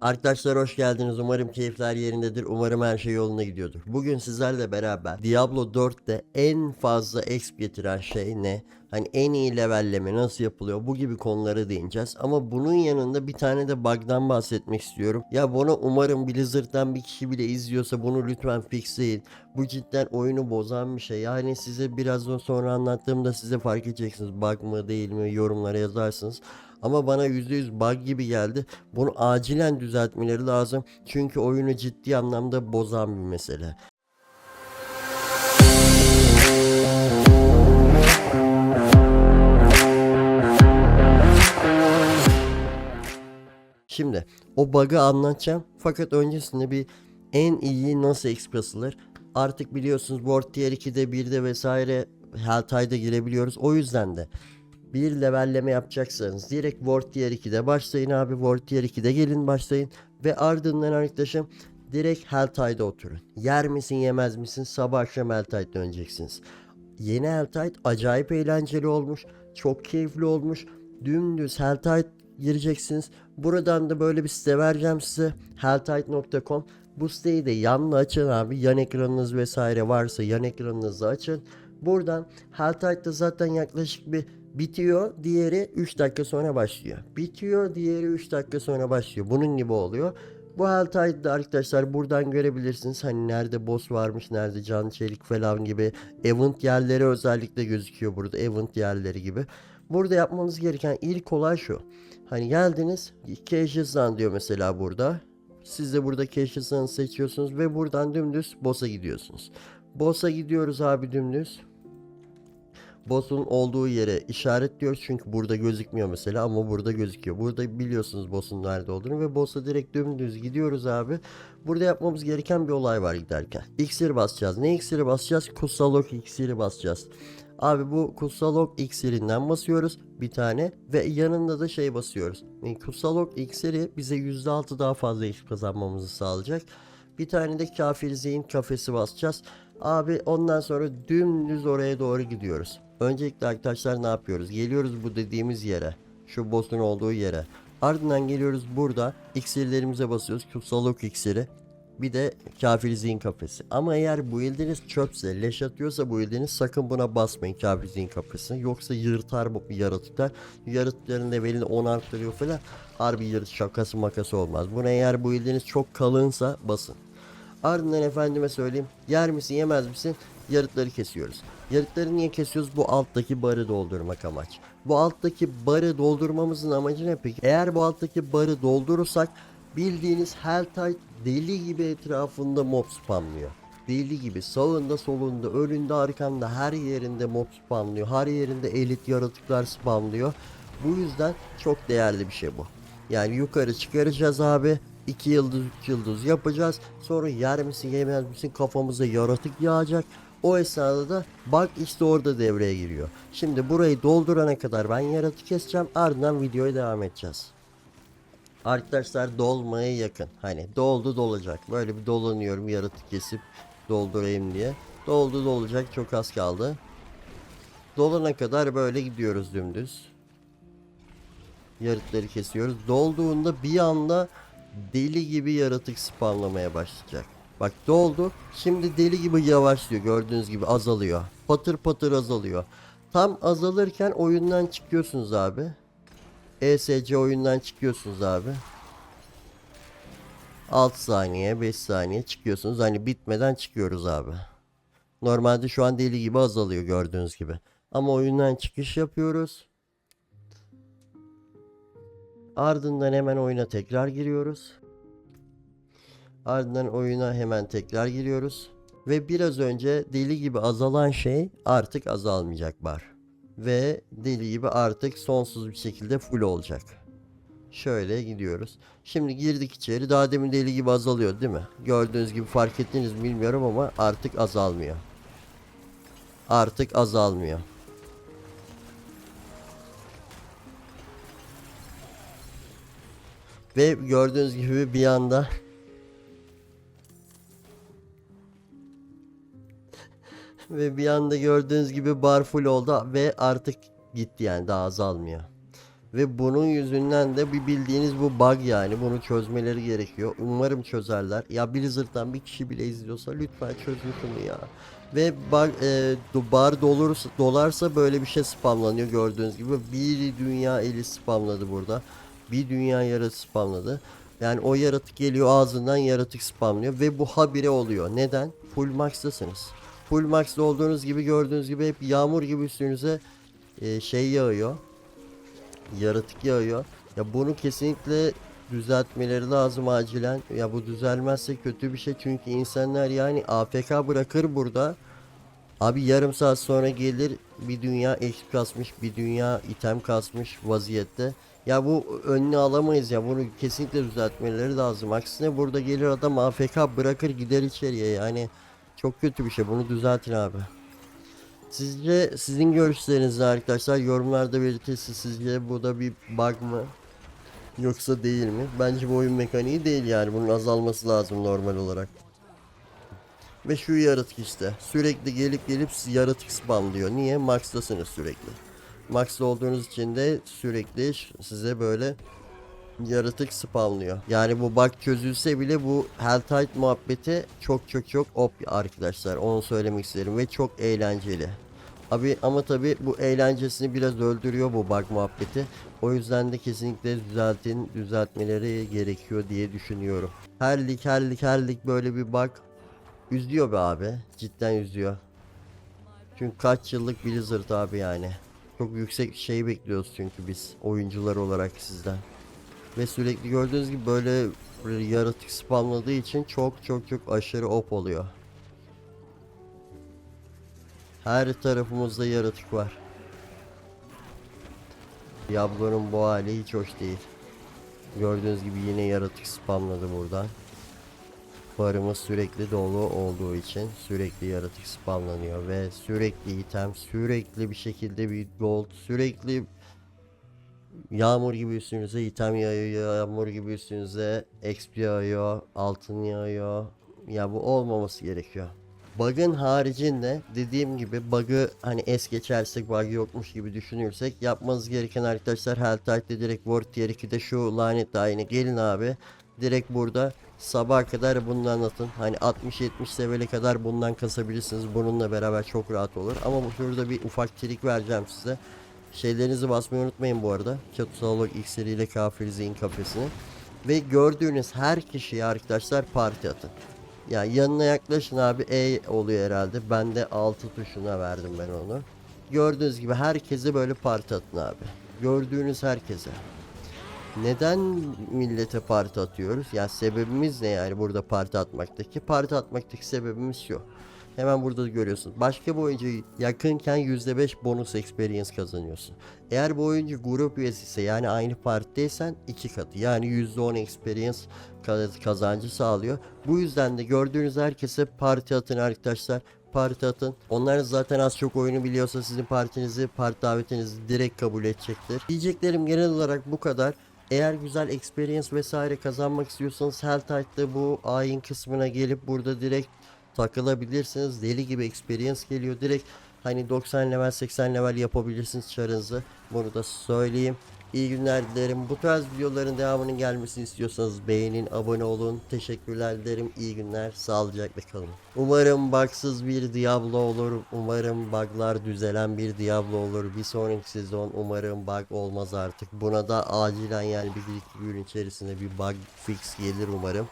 Arkadaşlar hoş geldiniz. Umarım keyifler yerindedir. Umarım her şey yolunda gidiyordur. Bugün sizlerle beraber Diablo 4'te en fazla exp getiren şey ne? Hani en iyi levelleme nasıl yapılıyor? Bu gibi konulara değineceğiz. Ama bunun yanında bir tane de bug'dan bahsetmek istiyorum. Ya bunu umarım Blizzard'dan bir kişi bile izliyorsa bunu lütfen fixleyin. Bu cidden oyunu bozan bir şey. Yani size birazdan sonra anlattığımda size fark edeceksiniz. Bug mı değil mi yorumlara yazarsınız. Ama bana %100 bug gibi geldi. Bunu acilen düzeltmeleri lazım. Çünkü oyunu ciddi anlamda bozan bir mesele. Şimdi o bug'ı anlatacağım. Fakat öncesinde bir en iyi nasıl exp kasılır? Artık biliyorsunuz World Tier 2'de 1'de vesaire Helltide'a girebiliyoruz. O yüzden de bir levelleme yapacaksanız direkt World Tier 2'de başlayın abi. World Tier 2'de gelin başlayın. Ve ardından arkadaşım direkt Helltide'a oturun. Yer misin yemez misin sabah akşam Helltide döneceksiniz. Yeni Helltide acayip eğlenceli olmuş. Çok keyifli olmuş. Dümdüz Helltide gireceksiniz. Buradan da böyle bir site vereceğim size. Helltide.com Bu siteyi de yanına açın abi. Yan ekranınız vesaire varsa yan ekranınızı açın. Buradan Helltide'da zaten yaklaşık bir bitiyor. Diğeri 3 dakika sonra başlıyor. Bitiyor. Diğeri 3 dakika sonra başlıyor. Bunun gibi oluyor. Bu Helltide'da arkadaşlar buradan görebilirsiniz. Hani nerede boss varmış, nerede can çelik falan gibi. Event yerleri özellikle gözüküyor burada. Event yerleri gibi. Burada yapmanız gereken ilk olay şu. Hani geldiniz Casual diyor mesela burada. Siz de burada Casual'ı seçiyorsunuz ve buradan dümdüz boss'a gidiyorsunuz. Boss'a gidiyoruz abi dümdüz. Boss'un olduğu yere işaretliyoruz çünkü burada gözükmüyor mesela ama burada gözüküyor. Burada biliyorsunuz boss'un nerede olduğunu ve boss'a direkt dümdüz gidiyoruz abi. Burada yapmamız gereken bir olay var giderken. İksir basacağız. Ne iksiri basacağız? Kutsal ok iksiri basacağız. Abi bu kutsal ok iksirinden basıyoruz bir tane ve yanında da şey basıyoruz. Yani kutsal ok iksiri bize %6 daha fazla iş kazanmamızı sağlayacak. Bir tane de kafir zihin kafesi basacağız. Abi ondan sonra dümdüz oraya doğru gidiyoruz. Öncelikle arkadaşlar ne yapıyoruz? Geliyoruz bu dediğimiz yere. Şu boss'un olduğu yere. Ardından geliyoruz burada iksirlerimize basıyoruz. Kutsal ok iksiri. Bir de kafir zihin kafesi. Ama eğer bu ildiniz çöpse, leş atıyorsa bu ildiniz sakın buna basmayın kafir zihin kafesine. Yoksa yırtar bu yaratıklar. Yaratıkların levelini 10 arttırıyor falan. Harbi yırtı şakası makası olmaz. Buna eğer bu ildiniz çok kalınsa basın. Ardından efendime söyleyeyim. Yer misin yemez misin? Yarıkları kesiyoruz. Yarıkları niye kesiyoruz? Bu alttaki barı doldurmak amaç. Bu alttaki barı doldurmamızın amacı ne peki? Eğer bu alttaki barı doldurursak bildiğiniz Helltide deli gibi etrafında mob spamlıyor. Deli gibi sağında solunda önünde arkanda her yerinde mob spamlıyor. Her yerinde elit yaratıklar spamlıyor. Bu yüzden çok değerli bir şey bu. Yani yukarı çıkaracağız abi. 2 yıldız 3 yıldız yapacağız. Sonra yer misin yemez misin kafamıza yaratık yağacak. O esnada da bak işte orada devreye giriyor. Şimdi burayı doldurana kadar ben yaratık keseceğim. Ardından videoya devam edeceğiz. Arkadaşlar dolmaya yakın. Hani doldu dolacak. Böyle bir dolanıyorum yaratık kesip doldurayım diye. Doldu dolacak çok az kaldı. Dolana kadar böyle gidiyoruz dümdüz. Yarıkları kesiyoruz. Dolduğunda bir anda deli gibi yaratık spamlamaya başlayacak. Bak doldu. Şimdi deli gibi yavaşlıyor. Gördüğünüz gibi azalıyor. Patır patır azalıyor. Tam azalırken oyundan çıkıyorsunuz abi. ESC oyundan çıkıyorsunuz abi. 6 saniye 5 saniye çıkıyorsunuz. Hani bitmeden çıkıyoruz abi. Normalde şu an deli gibi azalıyor gördüğünüz gibi. Ama oyundan çıkış yapıyoruz. Ardından hemen oyuna tekrar giriyoruz. Ardından oyuna hemen tekrar giriyoruz. Ve biraz önce deli gibi azalan şey artık azalmayacak bar. Ve deli gibi artık sonsuz bir şekilde full olacak. Şöyle gidiyoruz. Şimdi girdik içeri. Daha demin deli gibi azalıyor değil mi? Gördüğünüz gibi fark ettiniz mi bilmiyorum ama artık azalmıyor. Artık azalmıyor. Ve gördüğünüz gibi bir anda ve bir anda gördüğünüz gibi bar full oldu ve artık gitti yani daha azalmıyor. Ve bunun yüzünden de bir bildiğiniz bu bug yani. Bunu çözmeleri gerekiyor. Umarım çözerler. Ya Blizzard'dan bir kişi bile izliyorsa lütfen çözün şunu ya. Ve bug, e, bar dolursa, dolarsa böyle bir şey spamlanıyor gördüğünüz gibi. Bir dünya eli spamladı burada. Bir dünya yaratık spamladı. Yani o yaratık geliyor ağzından yaratık spamlıyor ve bu habire oluyor. Neden? Full max'tasınız. Full max'ta olduğunuz gibi gördüğünüz gibi hep yağmur gibi üstünüze e, şey yağıyor. Yaratık yağıyor. Ya bunu kesinlikle düzeltmeleri lazım acilen. Ya bu düzelmezse kötü bir şey çünkü insanlar yani AFK bırakır burada. Abi yarım saat sonra gelir bir dünya eksik kasmış, bir dünya item kasmış vaziyette. Ya bu önünü alamayız ya bunu kesinlikle düzeltmeleri lazım. Aksine burada gelir adam AFK bırakır gider içeriye yani çok kötü bir şey bunu düzeltin abi. Sizce sizin görüşleriniz arkadaşlar yorumlarda belirtirsin sizce bu da bir bug mı? Yoksa değil mi? Bence bu oyun mekaniği değil yani bunun azalması lazım normal olarak. Ve şu yaratık işte. Sürekli gelip gelip yaratık spamlıyor. Niye? Max'tasınız sürekli. Max'ta olduğunuz için de sürekli size böyle yaratık spamlıyor. Yani bu bug çözülse bile bu Helltide muhabbeti çok çok çok op arkadaşlar. Onu söylemek isterim ve çok eğlenceli. Abi ama tabi bu eğlencesini biraz öldürüyor bu bug muhabbeti. O yüzden de kesinlikle düzeltin, düzeltmeleri gerekiyor diye düşünüyorum. Her lig her lig her lig böyle bir bug Üzüyor be abi. Cidden üzüyor. Çünkü kaç yıllık Blizzard abi yani. Çok yüksek şey bekliyoruz çünkü biz oyuncular olarak sizden. Ve sürekli gördüğünüz gibi böyle, yaratık spamladığı için çok çok çok aşırı op oluyor. Her tarafımızda yaratık var. Diablo'nun bu hali hiç hoş değil. Gördüğünüz gibi yine yaratık spamladı buradan. Barımız sürekli dolu olduğu için sürekli yaratık spamlanıyor ve sürekli item sürekli bir şekilde bir gold sürekli yağmur gibi üstünüze item yağıyor yağmur gibi üstünüze XP yağıyor altın yağıyor ya bu olmaması gerekiyor. Bug'ın haricinde dediğim gibi bug'ı hani es geçersek bug yokmuş gibi düşünürsek yapmanız gereken arkadaşlar Helltide'de direkt World Tier 2'de şu lanet ayine gelin abi direkt burada sabaha kadar bunu anlatın. Hani 60-70 seviyele kadar bundan kasabilirsiniz. Bununla beraber çok rahat olur. Ama bu şurada bir ufak trik vereceğim size. Şeylerinizi basmayı unutmayın bu arada. Çatüsalog iksiri ile kafir zihin kafesini. Ve gördüğünüz her kişiye arkadaşlar parti atın. Yani yanına yaklaşın abi E oluyor herhalde. Ben de 6 tuşuna verdim ben onu. Gördüğünüz gibi herkese böyle parti atın abi. Gördüğünüz herkese. Neden millete parti atıyoruz? Ya sebebimiz ne yani burada parti atmaktaki? Parti atmaktaki sebebimiz şu. Hemen burada görüyorsun. Başka bir oyuncu yakınken %5 bonus experience kazanıyorsun. Eğer bu oyuncu grup üyesi ise yani aynı partideysen iki katı yani %10 experience ka- kazancı sağlıyor. Bu yüzden de gördüğünüz herkese parti atın arkadaşlar. Parti atın. Onlar zaten az çok oyunu biliyorsa sizin partinizi, parti davetinizi direkt kabul edecektir. Diyeceklerim genel olarak bu kadar. Eğer güzel experience vesaire kazanmak istiyorsanız Helltide'da bu ayin kısmına gelip burada direkt takılabilirsiniz. Deli gibi experience geliyor. Direkt hani 90 level 80 level yapabilirsiniz çarınızı. Bunu da söyleyeyim. İyi günler dilerim. Bu tarz videoların devamının gelmesini istiyorsanız beğenin, abone olun. Teşekkürler dilerim. İyi günler. Sağlıcakla kalın. Umarım bugsız bir Diablo olur. Umarım buglar düzelen bir Diablo olur. Bir sonraki sezon umarım bug olmaz artık. Buna da acilen yani bir iki gün içerisinde bir bug fix gelir umarım.